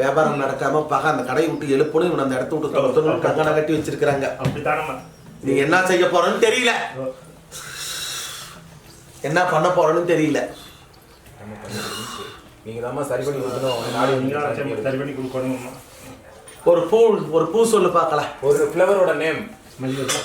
வியாபாரம் நடக்காம பக அந்த கடையை விட்டு எழுப்பணும் இவன் அந்த இடத்த விட்டு துரத்தணும் கங்கணம் கட்டி வச்சிருக்கிறாங்க. அப்படித்தானம்மா நீ என்ன செய்ய போறன்னு தெரியல. என்ன பண்ண போறன்னு தெரியல. நீங்க தான் சரி பண்ணி கொடுக்கணும். சரி- பண்ணி கொடுக்கணும்மா. ஒரு பூ ஒரு பூ சொல்லு பார்க்கலாம். ஒரு ஃப்ளவரோட நேம் மல்லிகை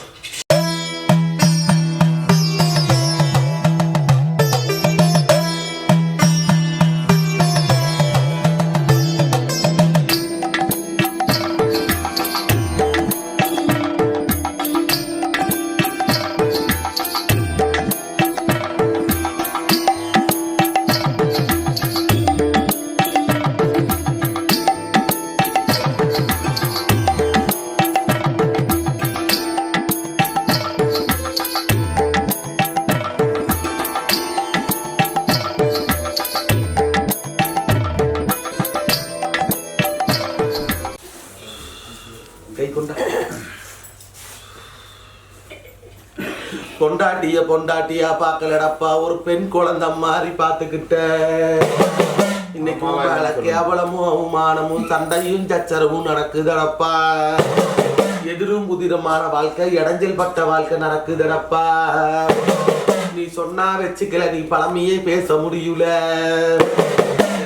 பொண்டாட்டிய பொண்டாட்டியா பார்க்கலடப்பா. ஒரு பெண் குழந்தை மாதிரி பார்த்துக்கிட்ட. இன்னைக்கு மேல கேவலமும் அவமானமும் சண்டையும் சச்சரவும் நடக்குதடப்பா. எதிரும் புதிரமான வாழ்க்கை இடைஞ்சல் பட்ட வாழ்க்கை நடக்குதடப்பா. நீ சொன்னா வச்சுக்கல நீ பழமையே பேச முடியல.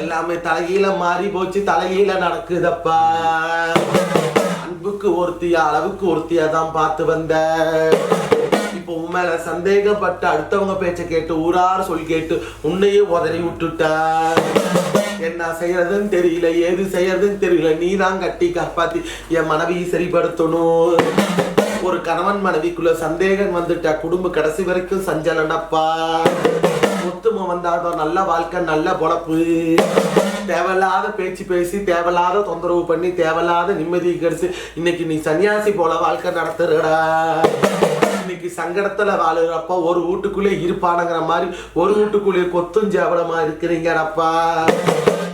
எல்லாமே தலைகீழ மாறி போச்சு தலைகீழ நடக்குதப்பா. அன்புக்கு ஒருத்தியா அளவுக்கு ஒருத்தியா தான் பார்த்து வந்த. இப்போ உன் மேல சந்தேகப்பட்டு அடுத்தவங்க பேச்ச கேட்டு ஊரார் சொல் கேட்டு உன்னையே உதறி விட்டுட்ட என்ன செய்யறதுன்னு தெரியல ஏது செய்யறதுன்னு தெரியல. நீ தான் கட்டி காப்பாத்தி என் மனைவியை சரிப்படுத்தணும். ஒரு கணவன் மனைவிக்குள்ள சந்தேகம் வந்துட்டா குடும்ப கடைசி வரைக்கும் சஞ்சலனப்பா. ஒத்துமை வந்தாதான் நல்ல வாழ்க்கை நல்ல பொழப்பு. தேவையில்லாத பேச்சு பேசி தேவையில்லாத தொந்தரவு பண்ணி தேவையில்லாத நிம்மதி கிடைச்சு இன்னைக்கு நீ சன்னியாசி போல வாழ்க்கை நடத்துறடா. இன்னைக்கு சங்கடத்துல வாழுறப்ப ஒரு வீட்டுக்குள்ளே இருப்பானுங்கிற மாதிரி ஒரு வீட்டுக்குள்ளே கொத்தும் ஜேவலமா இருக்கிறீங்கடப்பா.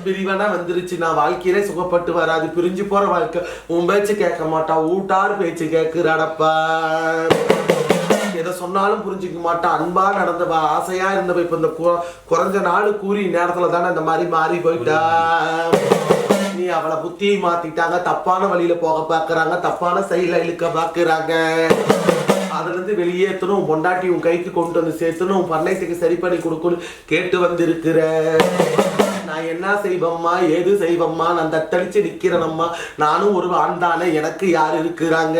பிரிவனா வந்துருச்சு. நான் வாழ்க்கையிலே சுகப்பட்டு வராது. பிரிஞ்சு போற வாழ்க்கை. உன் பேச்சு கேட்க மாட்டா. ஊட்டார் பேச்சு கேட்கிறாடப்பா. சொன்னாலும் புரிஞ்சுக்க மாட்டான் அன்பா நடந்தவ ஆசையா இருந்தவ இப்ப இந்த குறைஞ்ச நாள் கூறி நேரத்துல தானே இந்த மாதிரி மாறி போயிட்டா. நீ அவளை புத்தியை மாத்திட்டாங்க தப்பான வழியில போக பாக்குறாங்க தப்பான செயல இழுக்க பாக்குறாங்க அதுல இருந்து வெளியேற்றணும் பொண்டாட்டி உன் கைக்கு கொண்டு வந்து சேர்த்தணும் உன் பண்ணையத்துக்கு சரி பண்ணி கொடுக்கணும் கேட்டு வந்திருக்கிற. நான் என்ன செய்வம்மா ஏது செய்வம்மா நான் தத்தளிச்சு நிக்கிறேனம்மா. நானும் ஒரு ஆண் தானே எனக்கு யார் இருக்கிறாங்க?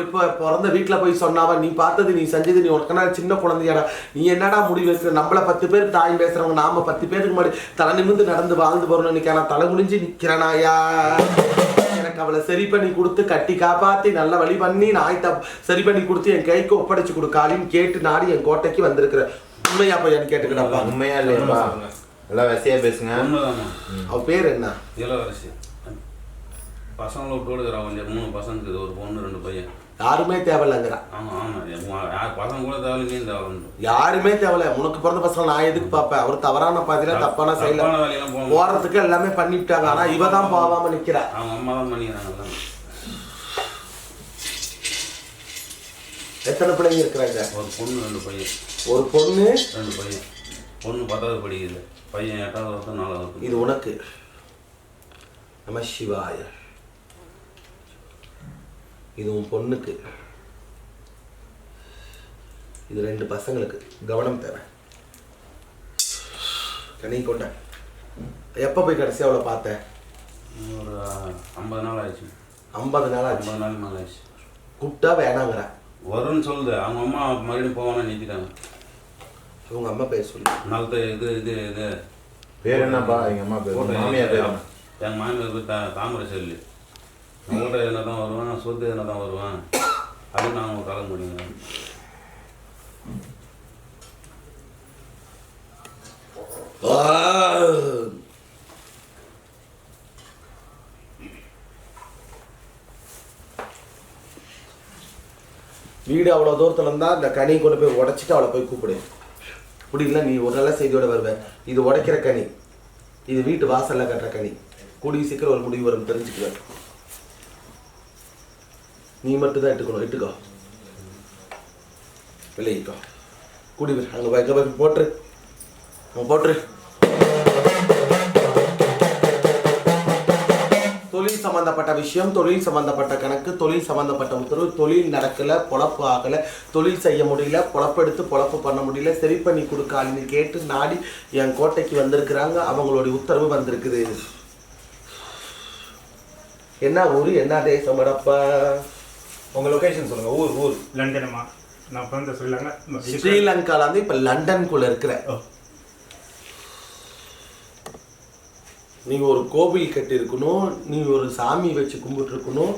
என்னோட இப்போ பிறந்த வீட்டில் போய் சொன்னாவ? நீ பார்த்தது நீ செஞ்சது நீ உனக்கு நான் சின்ன குழந்தையாடா. நீ என்னடா முடிவு வைக்கிற நம்மள பத்து பேர் தாய் பேசுறவங்க நாம பத்து பேருக்கு முன்னாடி தலை நிமிர்ந்து நடந்து வாழ்ந்து போறோம்னு நினைக்க நான் தலை குனிஞ்சு நிக்கிறனாயா எனக்கு அவளை சரி பண்ணி கொடுத்து கட்டி காப்பாத்தி நல்ல வழி பண்ணி தப் சரி பண்ணி கொடுத்து என் கைக்கு ஒப்படைச்சு கொடுக்காளின்னு கேட்டு நாடி என் கோட்டைக்கு வந்திருக்கிற. உண்மையா பையன் கேட்டுக்கிடப்பா உண்மையா இல்லையாப்பா எல்லாம் வசதியா பேசுங்க. அவ பேர் என்ன? இளவரசி. பசங்களை விட்டு கொடுக்குறான் கொஞ்சம். மூணு பசங்க இருக்குது ஒரு பொண்ணு ரெண்டு பையன். யாருமே தேவையில்லைங்கிறான் யாருமே தேவையில்ல. உனக்கு பிறந்த பசங்க நான் எதுக்கு பார்ப்பேன்? அவர் தவறான பாதையில தப்பான செயல போறதுக்கு எல்லாமே பண்ணிவிட்டாங்க ஆனா இவ தான் போகாம நிக்கிறா. எத்தனை பிள்ளைங்க இருக்கிறாங்க? ஒரு பொண்ணு ரெண்டு பையன். ஒரு பொண்ணு? ரெண்டு பையன். பொண்ணு பத்தாவது படிக்குது. பையன் எட்டாவது வருஷம் நாலாவது இது உனக்கு. நம சிவாய. இது உன் பொண்ணுக்கு. இது ரெண்டு பசங்களுக்கு. கவனம் தேவை. கனி கொண்ட. எப்போ போய் கடைசியா அவளை பார்த்தேன் ஒரு ஐம்பது நாள் ஆயிடுச்சு. ஐம்பது நாள் ஆச்சு. ஐம்பது நாள் மேலே ஆயிடுச்சு. கூப்பிட்டா வேணாங்கிற. வரும்னு சொல்லுது அவங்க அம்மா மறுபடியும் போவானு நிறுத்திட்டாங்க உங்க அம்மா பேர் சொல்லு. நல்லது இது இது இது. பேர் என்னப்பா? எங்க அம்மா பேர். மாமியார் பேர்? என் மாமியார் பேர் தா தாமரை செல்லு. உங்கள்கிட்ட என்ன தான் வருவான் சொத்து என்ன தான் வருவான். அது நாங்கள் கலக்க முடியுங்க வீடு அவ்வளோ தூரத்தில் இருந்தால் இந்த கனி கொண்டு போய் உடைச்சிட்டு அவளை போய் கூப்பிடு. இப்படி இல்லை நீ ஒரு நல்ல செய்தியோட வருவ. இது உடைக்கிற கனி. இது வீட்டு வாசல்ல கட்டுற கனி. கூடிய சீக்கிரம் ஒரு முடிவு வரும் தெரிஞ்சுக்குவேன் நீ மட்டும் தான் இட்டுக்கணும் இட்டுக்கோ விளையிக்கோ கூடி வை. அங்க வைக்க போட்டுரு. அங்கே போட்டுரு. தொழில் சம்மந்தப்பட்ட விஷயம் தொழில் சம்மந்தப்பட்ட கணக்கு தொழில் சம்மந்தப்பட்ட உத்தரவு தொழில் நடக்கல பொழப்பு ஆகலை தொழில் செய்ய முடியல பொழப்பெடுத்து பொழப்பு பண்ண முடியல சரி பண்ணி கொடுக்கான்னு கேட்டு நாடி என் கோட்டைக்கு வந்திருக்கிறாங்க அவங்களுடைய உத்தரவு வந்திருக்குது. என்ன ஊர் என்ன தேசம் அடப்பா உங்க லொகேஷன் சொல்லுங்க ஊர் ஊர். லண்டனமா? நான் பிறந்த ஸ்ரீலங்கா. ஸ்ரீலங்கால இருந்து இப்ப லண்டனுக்குள்ள இருக்கிற. ஓ. நீ ஒரு கோவில் கட்டி இருக்கணும் நீ ஒரு சாமி வச்சு கும்பிட்டு இருக்கணும்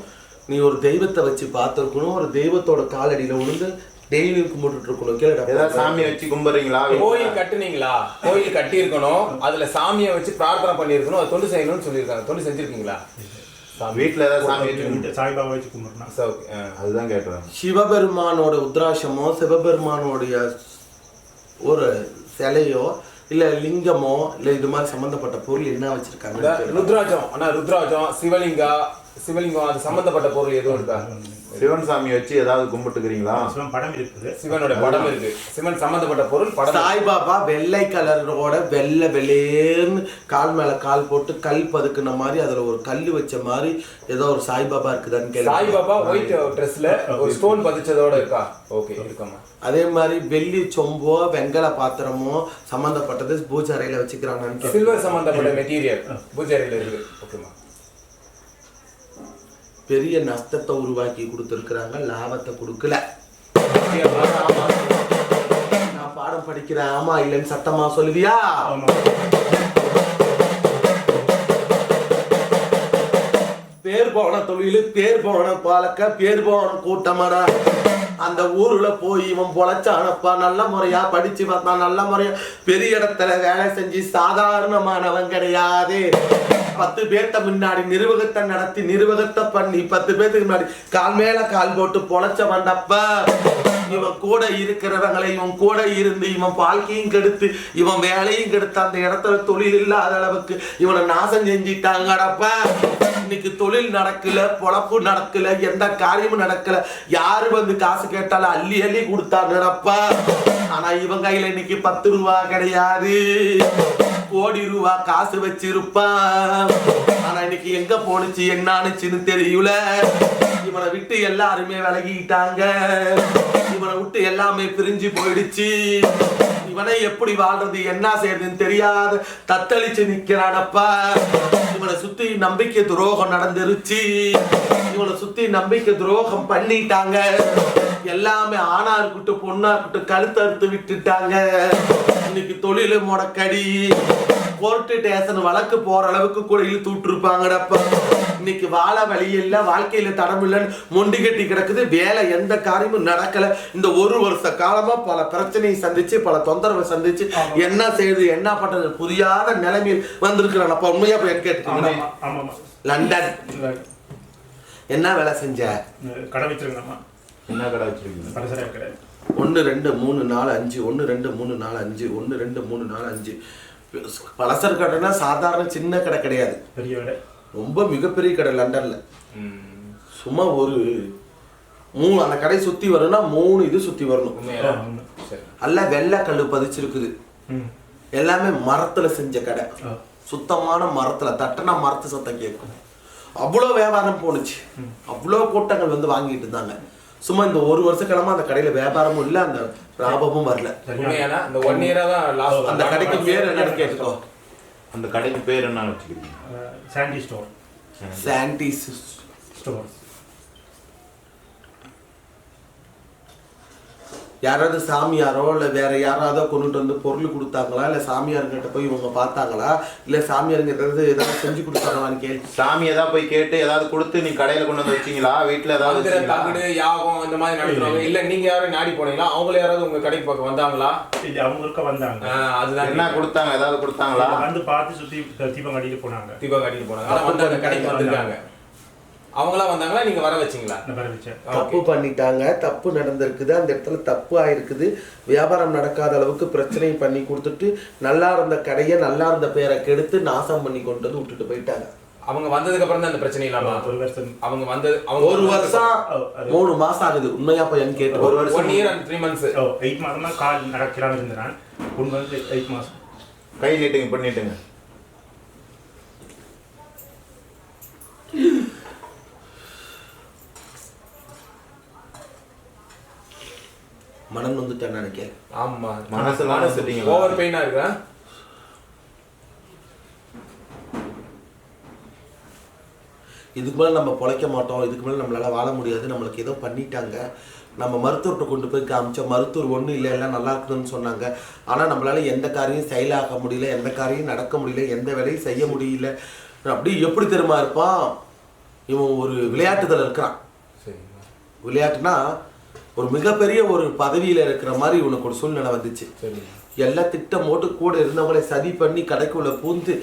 நீ ஒரு தெய்வத்தை வச்சு பார்த்துருக்கணும் ஒரு தெய்வத்தோட காலடியில விழுந்து டெய்லியும் கும்பிட்டு இருக்கணும் ஏதாவது கேளுடா சாமியை வச்சு கும்பிடுறீங்களா? கோயில் கட்டுனீங்களா? கோயில் கட்டி இருக்கணும் அதுல சாமியை வச்சு பிரார்த்தனை பண்ணியிருக்கணும் அது தொண்டு செய்யணும்னு சொல்லியிருக்காங்க. தொண்டு செஞ்சிருக்கீங்களா? வீட்டுல ஏதாவது சாமி சாய்பாபா வச்சு கும்பிட்றேன் சரி. ஆ. அதுதான் கேட்டுறேன் சிவபெருமானோட உத்ராசமோ சிவபெருமானோடைய ஒரு சிலையோ இல்ல லிங்கமோ இல்ல இது மாதிரி சம்பந்தப்பட்ட பொருள் என்ன வச்சிருக்காங்க ருத்ராஜம் ஆனா ருத்ராஜம் சிவலிங்கா சிவலிங்கம் அது சம்பந்தப்பட்ட பொருள் எதுவும் இருக்கா? சிவன் சாமி வச்சு ஏதாவது கும்பிட்டுக்கிறீங்களா? சிவன் படம் இருக்குது. சிவனோட படம் இருக்கு. சிவன் சம்பந்தப்பட்ட பொருள் படம். சாய்பாபா வெள்ளை கலரோட வெள்ளை வெளேர்னு கால் மேல கால் போட்டு கல் பதுக்குன மாதிரி அதுல ஒரு கல் வச்ச மாதிரி ஏதோ ஒரு சாய்பாபா இருக்குதான்னு கேள்வி சாய்பாபா ஒயிட் ட்ரெஸ்ல ஒரு ஸ்டோன் பதிச்சதோட இருக்கா? ஓகே இருக்கமா அதே மாதிரி வெள்ளி சொம்போ வெங்கல பாத்திரமோ சம்பந்தப்பட்டது பூஜை அறையில வச்சுக்கிறாங்கன்னு கேள்வி. சில்வர் சம்பந்தப்பட்ட மெட்டீரியல் பூஜாரியில இருக்கு. ஓகேமா பெரிய நஷ்டத்தை உருவாக்கி கொடுத்துருக்குறாங்க லாபத்தை கொடுக்கல. நான் பாடம் படிக்கிறேன் ஆமா இல்லைன்னு சத்தமா சொல்லுவியா? பேர் போன தொழில் பேர் போன பாலக்க பேர் போன கூட்டமாடா. அந்த ஊர்ல போய் இவன் பொழைச்சானப்பா நல்ல முறையா படிச்சு வந்தான் நல்ல முறையா பெரிய இடத்துல வேலை செஞ்சு சாதாரணமானவன் கிடையாது. பத்து பேர்த்த முன்னாடி நிர்வாகத்தை நடத்தி நிர்வாகத்தை பண்ணி பத்து பேர்த்துக்கு முன்னாடி கால் மேல கால் போட்டு பொழைச்ச வந்தப்ப இவன் கூட இருக்கிறவங்களை இவன் கூட இருந்து இவன் வாழ்க்கையும் கெடுத்து இவன் வேலையும் கெடுத்து அந்த இடத்துல தொழில் இல்லாத அளவுக்கு இவனை நாசம் செஞ்சிட்டாங்கடப்பா இன்னைக்கு தொழில் நடக்கல பொழப்பு நடக்கல எந்த காரியமும் நடக்கல. யாரு வந்து காசு கேட்டாலும் அள்ளி அள்ளி கொடுத்தாங்கடப்பா. ஆனா இவன் கையில இன்னைக்கு பத்து ரூபா கிடையாது. கோடி ரூபா காசு வச்சிருப்பான். ஆனா இன்னைக்கு எங்க போனுச்சு என்னானுச்சுன்னு தெரியல. இவனை விட்டு எல்லாருமே விலகிட்டாங்க. இவனை விட்டு எல்லாமே பிரிஞ்சு போயிடுச்சு. இவனை எப்படி வாழ்றது என்ன செய்யறதுன்னு தெரியாத. தத்தளிச்சு நிக்கிறானப்பா இவனை சுத்தி நம்பிக்கை துரோகம் நடந்துருச்சு. இவனை சுத்தி நம்பிக்கை துரோகம் பண்ணிட்டாங்க. எல்லாமே ஆணா இருக்கட்டும் பொண்ணா இருக்கட்டும் கழுத்து அறுத்து விட்டுட்டாங்க. இன்னைக்கு தொழிலு முடக்கடி. கோர்ட்டு ஸ்டேஷன் வழக்கு போற அளவுக்கு கூட இழுத்து விட்டுருப்பாங்கடப்பா இன்னைக்கு வாழ வழி இல்ல வாழ்க்கையில தடம் இல்லைன்னு மொண்டி கட்டி கிடக்குது. வேலை எந்த காரியமும் நடக்கல. இந்த ஒரு வருஷ காலமா பல பிரச்சனையை சந்திச்சு பல தொந்தரவை சந்திச்சு என்ன செய்யுது என்ன பண்றது புரியாத நிலைமையில் வந்திருக்கிறானப்பா உண்மையா போய் கேட்டுக்கோங்க. லண்டன். என்ன வேலை செஞ்ச? கடை வச்சிருங்கம்மா என்ன கடை வச்சிருக்கீங்க? பலசரா கடை. ஒன்று ரெண்டு மூணு நாலு அஞ்சு. ஒன்று ரெண்டு மூணு நாலு அஞ்சு. ஒன்று ரெண்டு மூணு நாலு அஞ்சு. பலசர் கடைனா சாதாரண சின்ன கடை கிடையாது. பெரிய கடை. ரொம்ப மிகப்பெரிய கடை லண்டன்ல. சும்மா ஒரு மூணு அந்த கடை சுத்தி வரணும்னா மூணு இது சுத்தி வரணும். நல்ல வெள்ளை கல்லு பதிச்சிருக்குது. எல்லாமே மரத்துல செஞ்ச கடை. சுத்தமான மரத்துல தட்டனா மரத்து சத்தம் கேட்கும். அவ்வளோ வியாபாரம் போணுச்சு. அவ்வளோ கூட்டங்கள் வந்து வாங்கிட்டு இருந்தாங்க. சும்மா இந்த ஒரு வருஷ கிழமை அந்த கடையில வியாபாரமும் இல்லை அந்த லாபமும் வரல. இந்த ஒன் இயரா தான் லாஸ் அந்த கடைக்கு பேர் என்னன்னு கேட்டுக்கோ. அந்த கடைக்கு பேர் என்ன வச்சுக்கிறீங்க. സാൻഡി സ്റ്റോർ സാൻഡി സ്റ്റോർ யாராவது சாமியாரோ இல்லை வேற யாராவது கொண்டுட்டு வந்து பொருள் கொடுத்தாங்களா? இல்லை சாமியாருங்கிட்ட போய் இவங்க பார்த்தாங்களா? இல்லை சாமியாருங்க ஏதாவது ஏதாவது செஞ்சு கொடுத்தாங்களான்னு கேள்வி சாமி ஏதாவது போய் கேட்டு ஏதாவது கொடுத்து நீ கடையில கொண்டு வந்து வச்சீங்களா? வீட்டுல ஏதாவது? தகுடு யாகம் இந்த மாதிரி நடத்துறாங்க இல்ல நீங்க யாரும் நாடி போனீங்களா? அவங்கள யாராவது உங்க கடைக்கு பக்கம் வந்தாங்களா? இது அவங்க இருக்க வந்தாங்க. அதுதான் என்ன கொடுத்தாங்க? ஏதாவது கொடுத்தாங்களா? வந்து பார்த்து சுற்றி தீபம் கட்டிட்டு போனாங்க. தீபா கட்டிட்டு போனாங்க. ஆனா வந்து அந்த கடைக்கு வந்திருக்காங்க. அவங்களா வந்தாங்களா? நீங்க வர வச்சீங்களா? தப்பு பண்ணிட்டாங்க. தப்பு நடந்திருக்குது. அந்த இடத்துல தப்பு ஆயிருக்குது வியாபாரம் நடக்காத அளவுக்கு பிரச்சனை பண்ணி கொடுத்துட்டு நல்லா இருந்த கடையை நல்லா இருந்த பேரை கெடுத்து நாசம் பண்ணி கொண்டு வந்து விட்டுட்டு போயிட்டாங்க. அவங்க வந்ததுக்கு அப்புறம் தான் அந்த பிரச்சனை இல்லாம ஒரு வருஷம். அவங்க வந்தது அவங்க ஒரு வருஷம் மூணு மாசம் ஆகுது. உண்மையா பையன் கேட்டு. ஒரு வருஷம் one year and three months O eight மாதமாக கால் நடக்கிறான்னு இருந்தேன் ஒன்று வந்து எயிட் மாதம் கை நீட்டுங்க பண்ணிட்டுங்க மனம் வந்துட்டேன் நினைக்கிறேன். ஆமா. மனசு வந்துட்டீங்களா? ஓவர் பெயினா இருக்கா? இதுக்கு மேலே நம்ம பொழைக்க மாட்டோம். இதுக்கு மேலே நம்மளால வாழ முடியாது. நம்மளுக்கு ஏதோ பண்ணிட்டாங்க. நம்ம மருத்துவர்கிட்ட கொண்டு போய் காமிச்சோம். மருத்துவர் ஒன்றும் இல்லை எல்லாம் நல்லா இருக்குதுன்னு சொன்னாங்க. ஆனால் நம்மளால எந்த காரியம் செயலாக்க முடியல எந்த காரியம் நடக்க முடியல எந்த வேலையும் செய்ய முடியல. அப்படி எப்படி தெரியுமா இருப்பான்? இவன் ஒரு விளையாட்டுதல் இருக்கிறான். விளையாட்டுனா ஒரு மிகப்பெரிய ஒரு பதவியில் இருக்கிற மாதிரி இவனுக்கு ஒரு சூழ்நிலை வந்துச்சு. சரி. எல்லா திட்டம் போட்டு கூட இருந்தவங்களை சதி பண்ணி கடைக்குள்ள பூந்து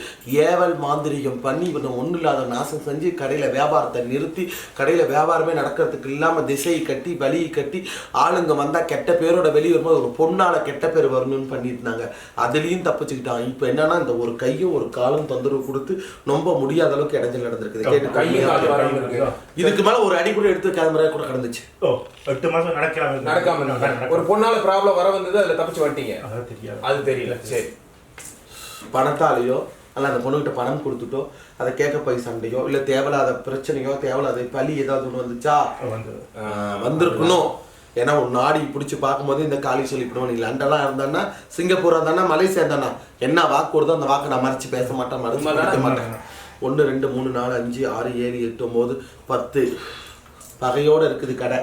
ஏவல் மாந்திரிகம் பண்ணி இவனை ஒன்றும் இல்லாத நாசம் செஞ்சு கடையில் வியாபாரத்தை நிறுத்தி கடையில் வியாபாரமே நடக்கிறதுக்கு இல்லாமல் திசையை கட்டி வழியை கட்டி ஆளுங்க வந்தால் கெட்ட பேரோட வெளியே வரும்போது ஒரு பொண்ணால கெட்ட பேர் வரணும்னு பண்ணியிருந்தாங்க. அதுலேயும் தப்பிச்சுக்கிட்டான். இப்போ என்னன்னா இந்த ஒரு கையும் ஒரு காலும் தொந்தரவு கொடுத்து ரொம்ப முடியாத அளவுக்கு இடைஞ்சல் நடந்திருக்குது. கேட்டு இதுக்கு மேலே ஒரு அடி கூட எடுத்து கிளம்புற கூட கடந்துச்சு. எட்டு இருக்கு. நடக்காம இருந்தாங்க. ஒரு பொண்ணால ப்ராப்ளம் வர வந்தது அதுல தப்பிச்சு வந்துட்டீங்க. தெரியாது. அது தெரியல. சரி. பணத்தாலேயோ அல்ல அந்த பொண்ணுகிட்ட பணம் கொடுத்துட்டோ அதை கேட்க போய் சண்டையோ இல்லை தேவையில்லாத பிரச்சனையோ தேவையில்லாத பழி ஏதாவது ஒன்று வந்துச்சா? வந்திருக்கணும். ஏன்னா ஒரு நாடி பிடிச்சி பார்க்கும்போது இந்த காலி சொல்லிவிடுவோம் நீ லண்டன்லாம் இருந்தானா சிங்கப்பூர் இருந்தானா மலேசியா இருந்தானா என்ன வாக்கு வருதோ அந்த வாக்கை நான் மறைச்சு பேச மாட்டேன் மறைச்சு? பேச மாட்டேன். ஒன்று ரெண்டு மூணு நாலு அஞ்சு ஆறு ஏழு எட்டு ஒம்பது பத்து. பகையோடு இருக்குது கடை.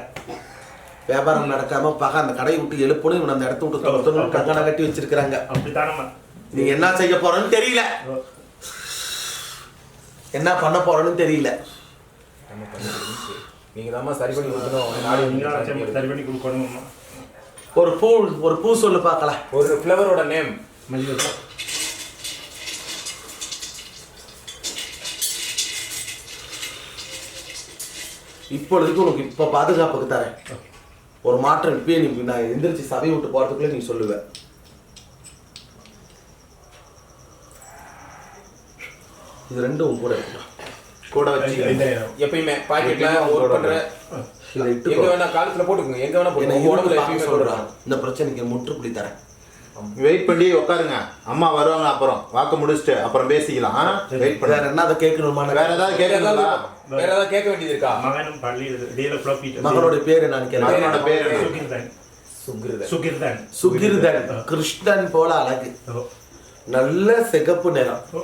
வியாபாரம் நடக்காம பகை அந்த கடையை விட்டு எழுப்பணும் இவன் அந்த இடத்த விட்டு துரத்தணும் கங்கணம் கட்டி வச்சிருக்கிறாங்க. நீ என்ன செய்ய போறன்னு தெரியல. என்ன பண்ண போறன்னு தெரியல. நீங்க தான் சரி பண்ணி கொடுக்கணும். சரி. பண்ணி கொடுக்கணும்மா. ஒரு பூ ஒரு பூ சொல்லு பார்க்கலாம் ஒரு ஃப்ளவரோட நேம் மல்லிகை இப்பொழுதுக்கு உனக்கு இப்ப பாதுகாப்புக்கு தரேன். ஒரு மாற்றம் இப்பயே நீ நான் எந்திரிச்சு சபையை விட்டு போறதுக்குள்ள நீ சொல்லுவ. இது ரெண்டும் உன் கூட கூட வச்சு எப்பயுமே பாக்கெட்ல பண்ற எங்க வேணா காலத்துல போட்டுக்கோங்க. எங்க வேணா போட்டுக்கோங்க. உடம்புல எப்பயுமே சொல்றான். இந்த பிரச்சனைக்கு முற்றுப்புள்ளி தரேன். வெயிட் பண்ணி உட்காருங்க அம்மா வருவாங்க அப்புறம்? வாக்கு முடிச்சுட்டு அப்புறம் பேசிக்கலாம். வெயிட் வேற பண்ண என்ன அதை கேட்கணுமா? வேற ஏதாவது வேற கேட்குறீங்களா வேற ஏதாவது கேட்க வேண்டியது இருக்கா? மகனும் குழப்பிட்டு மகனுடைய பேர் கேட்க மகனோட பேர்? சுகிர்தன். சுக்ருத சுகிர்தன். சுகிர்தன். கிருஷ்ணன் போல அழகு. நல்ல சிகப்பு நிறம். ஓ.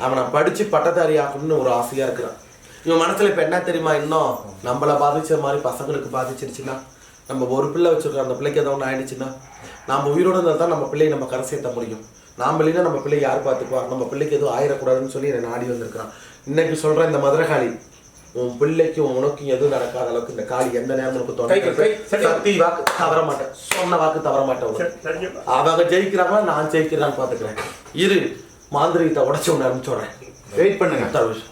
அவனை படிச்சு பட்டதாரி ஆகணும்னு ஒரு ஆசையா இருக்கிறான். இவன் மனசுல இப்ப என்ன தெரியுமா இன்னும்? நம்மள பாதிச்ச மாதிரி பசங்களுக்கு பாதிச்சிருச்சுன்னா? நம்ம ஒரு பிள்ளை வச்சிருக்கோம் அந்த பிள்ளைக்கு ஏதோ ஒன்று ஆயிடுச்சுன்னா நம்ம உயிரோட இருந்தால் தான் நம்ம பிள்ளையை நம்ம கரை சேர்த்த முடியும். நாம் இல்லைன்னா நம்ம பிள்ளை யார் பார்த்துக்குவா நம்ம பிள்ளைக்கு எதுவும் ஆயிடக்கூடாதுன்னு சொல்லி என்னை நாடி வந்திருக்கிறான். இன்னைக்கு சொல்றேன் இந்த மதுரகாளி உன் பிள்ளைக்கும் உனக்கும் எதுவும் நடக்காத அளவுக்கு இந்த காளி எந்த நேரம் உனக்கு. சக்தி வாக்கு தவற மாட்டேன். சொன்ன வாக்கு தவற மாட்டேன் அவங்க ஜெயிக்கிறாங்களா நான் ஜெயிக்கிறான்னு பாத்துக்கிறேன் இரு மாந்திரிகத்தை உடச்சு ஒன்று அனுப்பிச்சு விடுறேன். வெயிட் பண்ணுங்க. தருஷ்